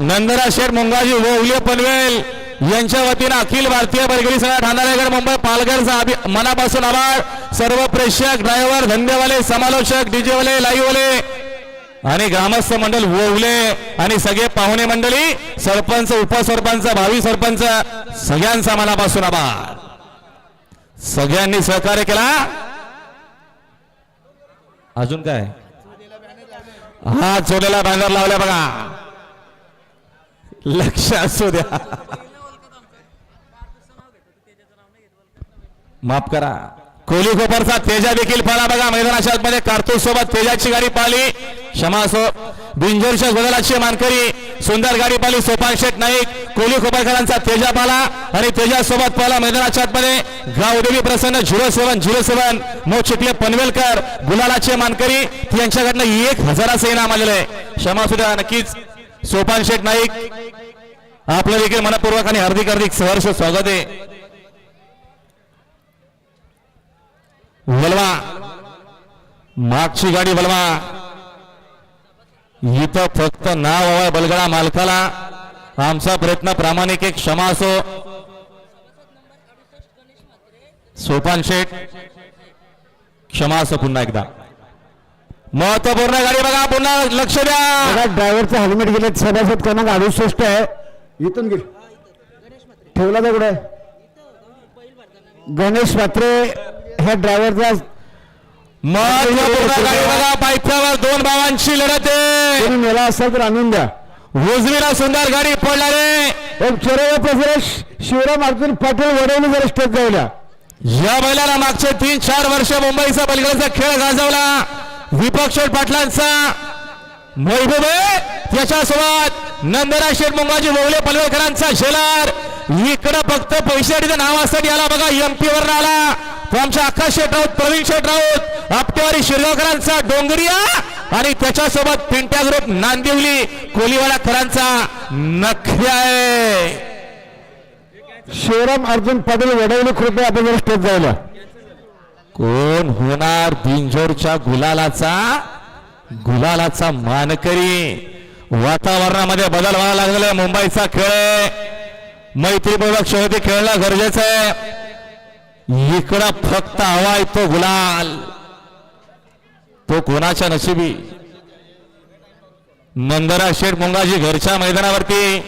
नंदरा शेठ मुंगाजी ओवले पनवेल यांच्या वतीनं अखिल भारतीय बैलगाडी संघ ठाणारेगड मुंबई पालघरचा मनापासून आभार. सर्व प्रेक्षक ड्रायव्हर धंदेवाले समालोचक डीजेवाले वाले आणि ग्रामस्थ मंडळ ओवले आणि सगळे पाहुणे मंडळी सरपंच उपसरपंच भावी सरपंच सगळ्यांचा मनापासून आभार. सगळ्यांनी सहकार्य केला. अजून काय? हा चोलेला बॅनर लावल्या बघा. लक्ष असू द्या. माफ करा. कोहली कोपरचा तेजा देखील पाला बघा. मैदानाच्या आतमध्ये कार्तूस सोबत तेजाची गाडी पाहिली क्षमा सो बिंजोरच्या गोदलाची मानकरी. सुंदर गाडी पाहिली सोपान शेठ नाईक. कोहली खोपरकरांचा तेजा पाला आणि तेजा सोबत पाला मैदानाच्या आतमध्ये गावदेवी प्रसन्न झिरो सेवन झिरो सेवन. मो पनवेलकर. गुलालाचे मानकरी. यांच्याकडनं एक हजाराचं इनाम आलेलं आहे. क्षमा सुद्धा नक्कीच सोपान शेठ नाईक. आपलं देखील मनपूर्वक आणि हार्दिक हार्दिक सहर्ष स्वागत आहे. वलवा. मागची गाडी वलवा. इथं फक्त नाव हवाय बलगडा मालकाला. आमचा प्रयत्न प्रामाणिक एक क्षमा असो. सोपान शेठ क्षमा असो पुन्हा एकदा. महत्त्वपूर्ण गाडी बघा पुन्हा लक्ष द्या. ड्रायव्हरचं हेल्मेट गेले सभासद क्रमांक अडुसष्ट आहे. इथून गेल. ठेवला तर कुठे गणेश पात्रे ह्या ड्रायव्हरचा महत्त्वपूर्ण गाडी बघा पायथ्यावर दोन भावांची लढत आहे. मेला असेल तर आणून द्या. उजवीला सुंदर गाडी पडणारे एक चोरेला प्रसरेश शिवराम अर्जुन पाटील वडवली जरा स्टेज जाऊल्या या बैलाला मागचे तीन चार वर्ष मुंबईचा बैलगाडीचा खेळ गाजवला. दीपक पाटलांचा महबूब त्याच्यासोबत नंदरा शेठ मुंगाजी बोगले पलवेकरांचा शेलार. इकडं फक्त पैशासाठी नावासाठी आला बघा एमपी वर आला. आमच्या आकाश शेठ राऊत प्रवीण शेठ राऊत आपटेवारी शिरगावकरांचा डोंगरिया आणि त्याच्यासोबत पिंट्या ग्रुप नांदिवली कोलीवाडाकरांचा नख्या आहे. शिवराम अर्जुन पाटील वडवली कृपया आपण जरा स्टेज कोण होणार बिंजोरच्या गुलालाचा? गुलालाचा मानकरी. वातावरणामध्ये बदल व्हायला लागलेला आहे. मुंबईचा खेळ मैत्रीपूर्वक शेवटी खेळणं गरजेचं आहे. इकडं फक्त हवा तो गुलाल. तो कोणाच्या नशिबी? नंदरा शेठ मुंगाजी घरच्या मैदानावरती.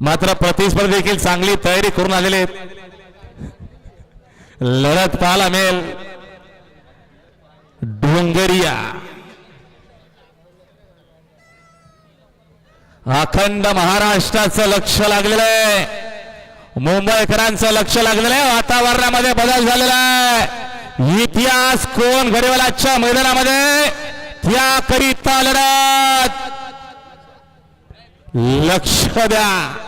मात्र प्रतिस्पर्धी देखील चांगली तयारी करून आलेले आहेत. लढत पाहायला मिळेल डोंगरिया. अखंड महाराष्ट्राचं लक्ष लागलेलं आहे. मुंबईकरांचं लक्ष लागलेलं आहे. वातावरणामध्ये बदल झालेला आहे. इतिहास कोण घडेल आजच्या मैदानामध्ये? त्याकरिता लढत. लक्ष द्या.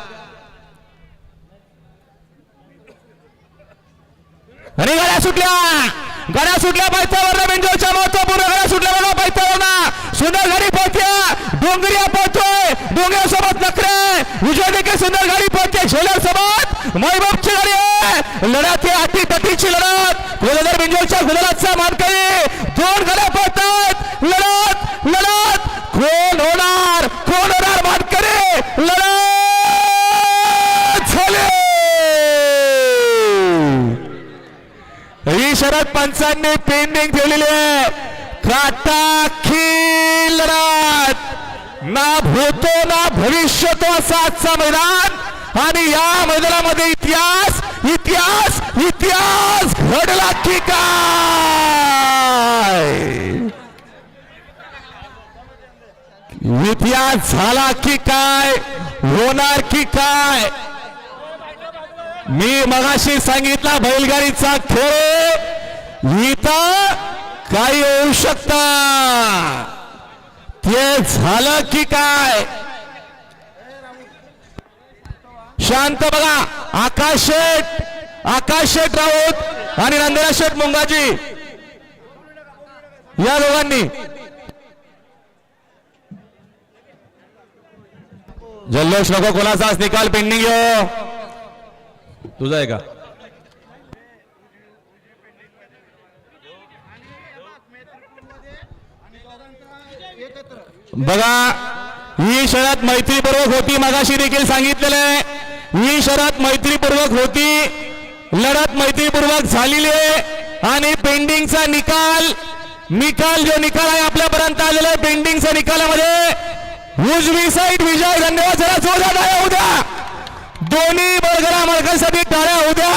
आणि गड्या सुटल्या. गड्या सुटल्या पायथ्यावर बेंजोच्या महत्त्वपूर्ण गड्या सुटल्या बघा पायथ्यावर सुंदर गाडी पोहते. डोंगरिया पोहतोय. डोंगऱ्या सोबत नखरे. विजय देखील सुंदर गाडी पोहते. झेलर सोबत महबूबची गाडी आहे. लढत ही अटी तटीची लढत. गोलदार बेंजोच्या गुलालाचा मानकरी. दोन गाड्या पंचांनी पेंडिंग ठेवलेली आहे. काटा रात. ना भूतो ना भविष्य तो असा आजचा मैदान. आणि या मैदानामध्ये इतिहास इतिहास इतिहास घडला की काय? इतिहास झाला की काय? होणार की काय? मी मगाशी सांगितला बैलगाडीचा खेळ. लिहिता काही होऊ शकता. ते झालं की काय? शांत बघा. आकाश शेठ आकाश शेठ राऊत आणि नंदिरा शेठ मुंगाजी. या दोघांनी. जल्लोष नको कोणाचाच निकाल पेंडिंग येऊ तुझा आहे का? बघा ही शरद मैत्रीपूर्वक होती मगाशी देखील सांगितलेलं आहे. ही शरद मैत्रीपूर्वक होती लढत मैत्रीपूर्वक झालेली आहे. आणि पेंडिंगचा निकाल निकाल जो निकाल आहे आपल्यापर्यंत आलेला आहे पेंडिंगच्या निकालामध्ये. उजवी साईड विजय धन्यवाद. जरा जोरदार आहे उद्या दोन्ही बळगरा मालकांसाठी टाळ्या उद्या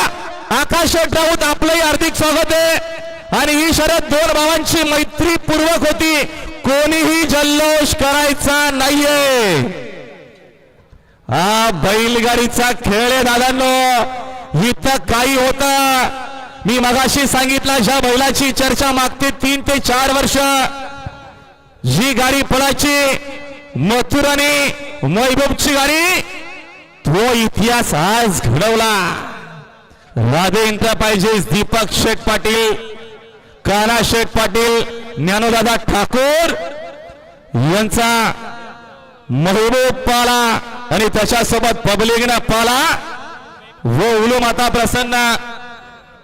आकाश राऊत आपलंही हार्दिक स्वागत आहे. आणि ही शरद दोन भावांची खात्रीपूर्वक होती. कोणीही जल्लोष करायचा नाहीये. हा बैलगाडीचा खेळ आहे दादांनो. इथं काही होत. मी मगाशी सांगितलं ज्या बैलाची चर्चा मागते तीन ते चार वर्ष. जी गाडी पळाची मथुराने आणि महबूबची गाडी तो इतिहास आज घडवला. राधे एंटरप्राइजेस दीपक शेठ पाटील काना शेठ पाटील ज्ञानोदादा ठाकूर यांचा महबूब पाला आणि त्याच्यासोबत पब्लिकनं पाला. व माता प्रसन्न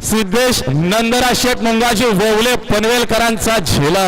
सिद्धेश नंदरा शेठ मुंगाजी वौले पनवेलकरांचा झेला